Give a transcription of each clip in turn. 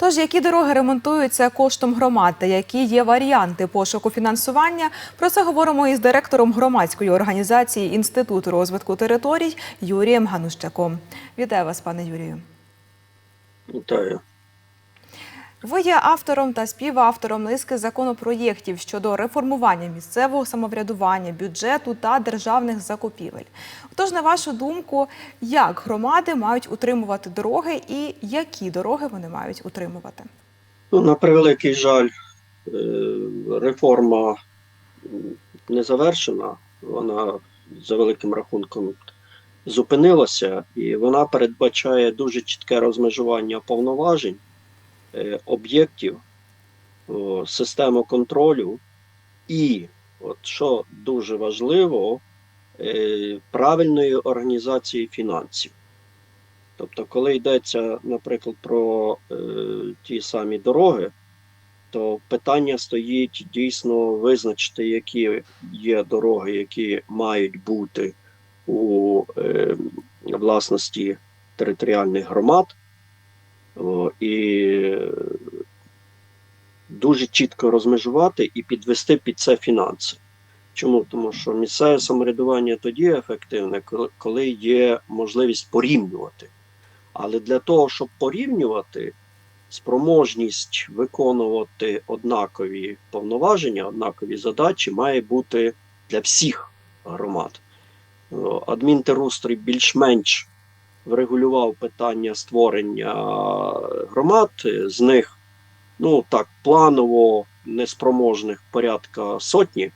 Тож, які дороги ремонтуються коштом громад та які є варіанти пошуку фінансування? Про це говоримо із директором громадської організації Інституту розвитку територій Юрієм Ганущаком. Вітаю вас, пане Юрію. Вітаю. Ви є автором та співавтором низки законопроєктів щодо реформування місцевого самоврядування, бюджету та державних закупівель. Отож, на вашу думку, як громади мають утримувати дороги і які дороги вони мають утримувати? Ну, на превеликий жаль, е, реформа не завершена. Вона за великим рахунком зупинилася, і вона передбачає дуже чітке розмежування повноважень, об'єктів, систему контролю і, от що дуже важливо, е, правильної організації фінансів. Тобто, коли йдеться, наприклад, про е, ті самі дороги, то питання стоїть дійсно визначити, які є дороги, які мають бути у е, власності територіальних громад, і дуже чітко розмежувати і підвести під це фінанси. Чому? Тому що місцеве самоврядування тоді ефективне, коли- є можливість порівнювати. Але для того, щоб порівнювати спроможність виконувати однакові повноваження, однакові задачі, має бути для всіх громад. Адмінтерустрій більш-менш врегулював питання створення громад, з них, ну так, планово неспроможних порядка сотні.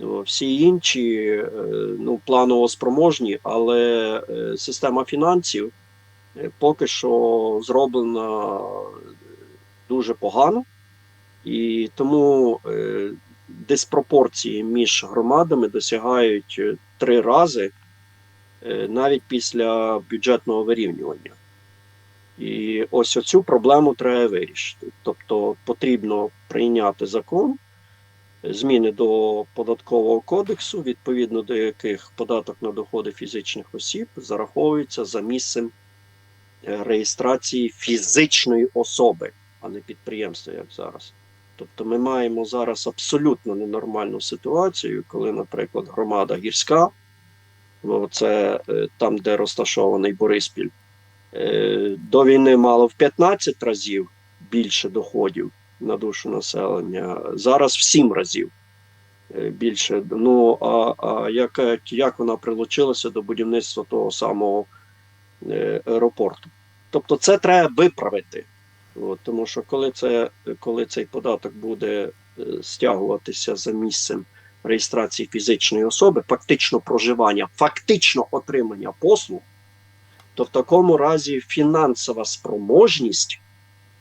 Всі інші е, ну, планово спроможні, але е, система фінансів е, поки що зроблена дуже погано, і тому е, диспропорції між громадами досягають е, три рази. е, навіть після бюджетного вирівнювання. І ось оцю проблему треба вирішити. Тобто потрібно прийняти закон, зміни до податкового кодексу, відповідно до яких податок на доходи фізичних осіб зараховується за місцем е, реєстрації фізичної особи, а не підприємства, як зараз. Тобто ми маємо зараз абсолютно ненормальну ситуацію, коли, наприклад, громада гірська, це е, там, де розташований Бориспіль, е, до війни мало в 15 разів більше доходів на душу населення, зараз в 7 разів е, більше. Ну а, а як, як вона прилучилася до будівництва того самого аеропорту? Тобто, це треба виправити. От, тому що коли, це, коли цей податок буде стягуватися за місцем реєстрації фізичної особи, фактично проживання, фактично отримання послуг, то в такому разі фінансова спроможність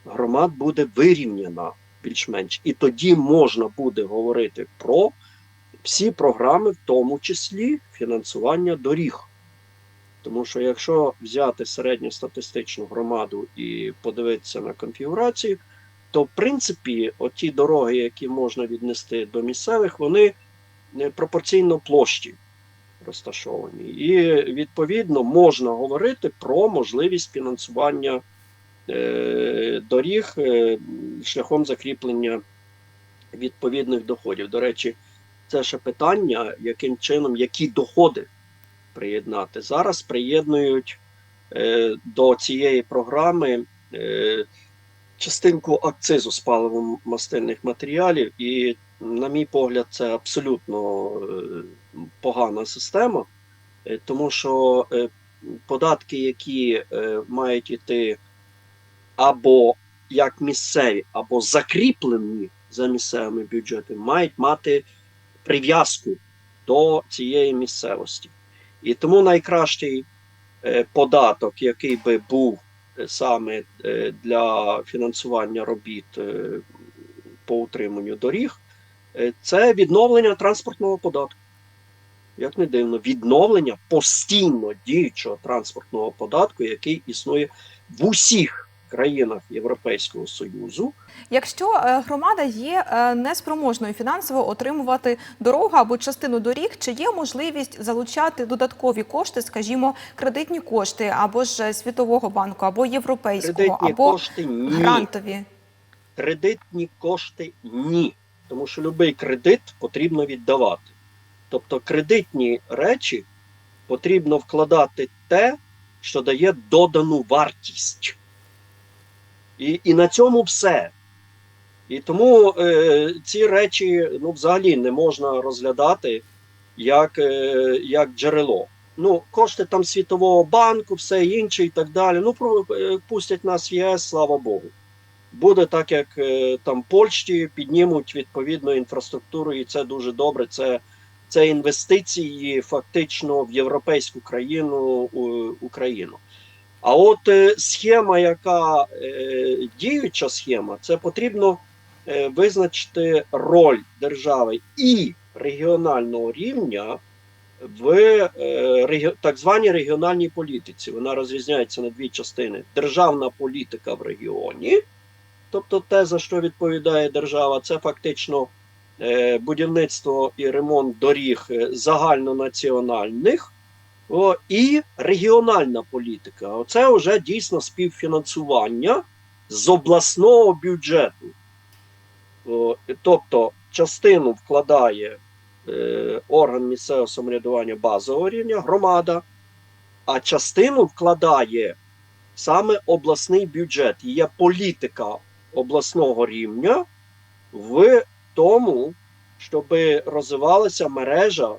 громад буде вирівняна більш-менш. І тоді можна буде говорити про всі програми, в тому числі фінансування доріг. Тому що якщо взяти середньостатистичну громаду і подивитися на конфігурацію, то в принципі оті дороги, які можна віднести до місцевих, вони пропорційно площі розташовані. І відповідно можна говорити про можливість фінансування е, доріг е, шляхом закріплення відповідних доходів. До речі, це ще питання, яким чином, які доходи приєднати. Зараз приєднують е, до цієї програми е, частинку акцизу з паливо-мастильних матеріалів, і, на мій погляд, це абсолютно е, погана система, е, тому що е, податки, які мають іти або як місцеві, або закріплені за місцевими бюджетами, мають мати прив'язку до цієї місцевості. І тому найкращий податок, який би був саме для фінансування робіт по утриманню доріг, це відновлення транспортного податку. Як не дивно, відновлення постійно діючого транспортного податку, який існує в усіх країнах Європейського Союзу. Якщо е, громада є е, неспроможною фінансово отримувати дорогу або частину доріг, чи є можливість залучати додаткові кошти, скажімо, кредитні кошти або ж Світового банку, або європейського, Кредитні або кошти ні. грантові? Кредитні кошти ні. Тому що будь-який кредит потрібно віддавати. Тобто кредитні речі потрібно вкладати те, що дає додану вартість. І, і на цьому все. І тому е, ці речі ну, взагалі не можна розглядати як, е, як джерело. Ну, кошти там Світового банку, все інше і так далі. Ну, е, пустять нас в ЄС, слава Богу. Буде так, як е, там Польщі піднімуть відповідну інфраструктуру, і це дуже добре. Це, це інвестиції фактично в європейську країну Україну. А от е, схема, яка е, діюча схема, це потрібно визначити роль держави і регіонального рівня в так званій регіональній політиці. Вона розрізняється на дві частини: державна політика в регіоні, тобто те, за що відповідає держава, це фактично е, будівництво і ремонт доріг е, загальнонаціональних. І регіональна політика. Оце вже дійсно співфінансування з обласного бюджету. Тобто частину вкладає е, орган місцевого самоврядування базового рівня, громада, а частину вкладає саме обласний бюджет. Є політика обласного рівня в тому, щоб розвивалася мережа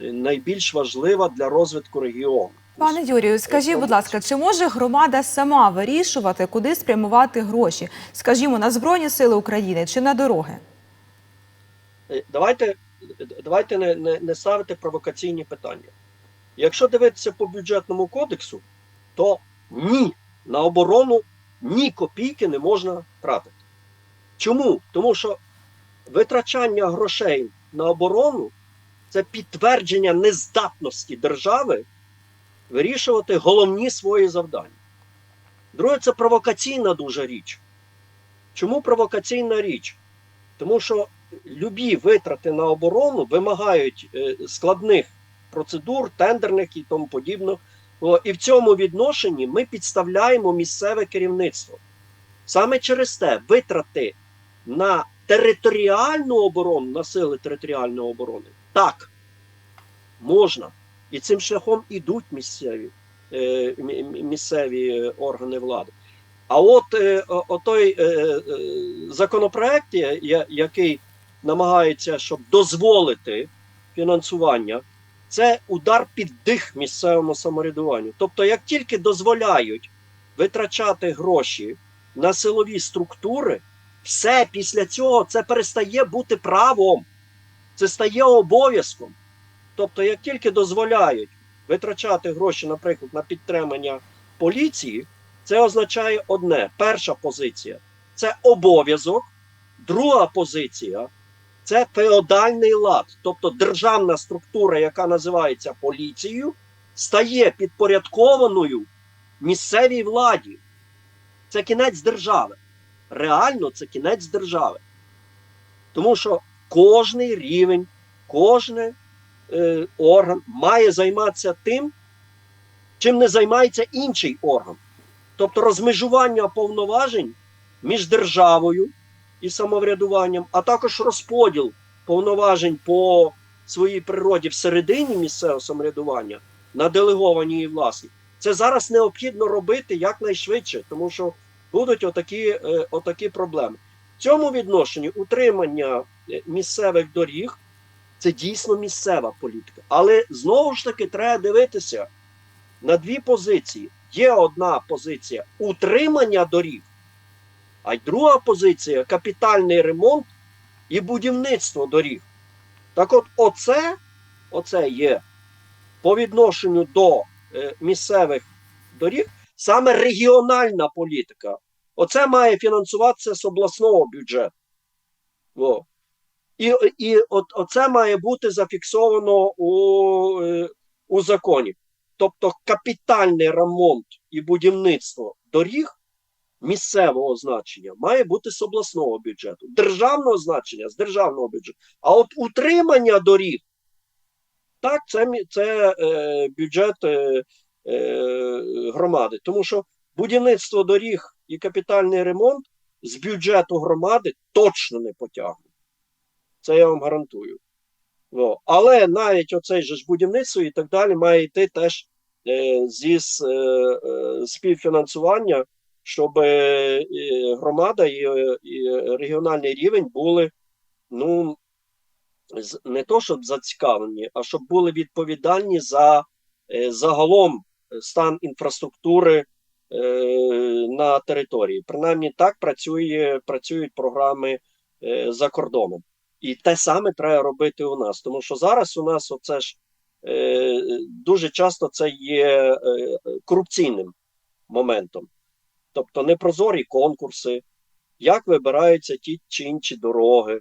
е, найбільш важлива для розвитку регіону. Пане Юрію, скажіть, будь ласка, чи може громада сама вирішувати, куди спрямувати гроші, скажімо, на Збройні Сили України чи на дороги? Е, Давайте, давайте не, не, не ставити провокаційні питання. Якщо дивитися по бюджетному кодексу, то ні, на оборону ні копійки не можна тратити. Чому? Тому що витрачання грошей на оборону це підтвердження нездатності держави вирішувати головні свої завдання. Друге, це провокаційна дуже річ. Чому провокаційна річ? Тому що любі витрати на оборону вимагають е, складних процедур, тендерних і тому подібне. О, І в цьому відношенні ми підставляємо місцеве керівництво. Саме через те витрати на територіальну оборону, на сили територіальної оборони, так, можна. І цим шляхом ідуть місцеві, е, мі- мі- місцеві органи влади. А от е, отой е, законопроект, який намагається, щоб дозволити фінансування, це удар під дих місцевому самоврядуванню. Тобто, як тільки дозволяють витрачати гроші на силові структури, все після цього це перестає бути правом, це стає обов'язком. Тобто, як тільки дозволяють витрачати гроші, наприклад, на підтримання поліції, це означає одне: перша позиція це обов'язок, друга позиція це феодальний лад. Тобто державна структура, яка називається поліцією, стає підпорядкованою місцевій владі. Це кінець держави. Реально, це кінець держави. Тому що кожний рівень, кожний е, орган має займатися тим, чим не займається інший орган. Тобто розмежування повноважень між державою і самоврядуванням, а також розподіл повноважень по своїй природі всередині місцевого самоврядування на делеговані її власні. Це зараз необхідно робити якнайшвидше, тому що будуть отакі, е, отакі проблеми. В цьому відношенні утримання е, місцевих доріг це дійсно місцева політика. Але знову ж таки треба дивитися на дві позиції. Є одна позиція утримання доріг, а й друга позиція капітальний ремонт і будівництво доріг. Так от, оце, оце є по відношенню до е, місцевих доріг саме регіональна політика. Оце має фінансуватися з обласного бюджету. Во. І, і от, оце має бути зафіксовано у, е, у законі. Тобто капітальний ремонт і будівництво доріг місцевого значення має бути з обласного бюджету, державного значення з державного бюджету. А от утримання доріг, так, це, це е, бюджет е, е, громади. Тому що будівництво доріг і капітальний ремонт з бюджету громади точно не потягне. Це я вам гарантую. Ну, але навіть оцей же ж будівництво і так далі має йти теж е, зі е, е, співфінансування, щоб е, громада і, е, і регіональний рівень були ну, не то, щоб зацікавлені, а щоб були відповідальні за е, загалом стан інфраструктури на території. Принаймні так працює, працюють програми за кордоном. І те саме треба робити у нас. Тому що зараз у нас оце ж дуже часто це є корупційним моментом. Тобто непрозорі конкурси, як вибираються ті чи інші дороги.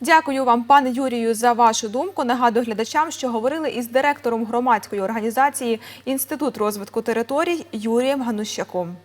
Дякую вам, пане Юрію, за вашу думку. Нагадую глядачам, що говорили із директором громадської організації Інститут розвитку територій Юрієм Ганущаком.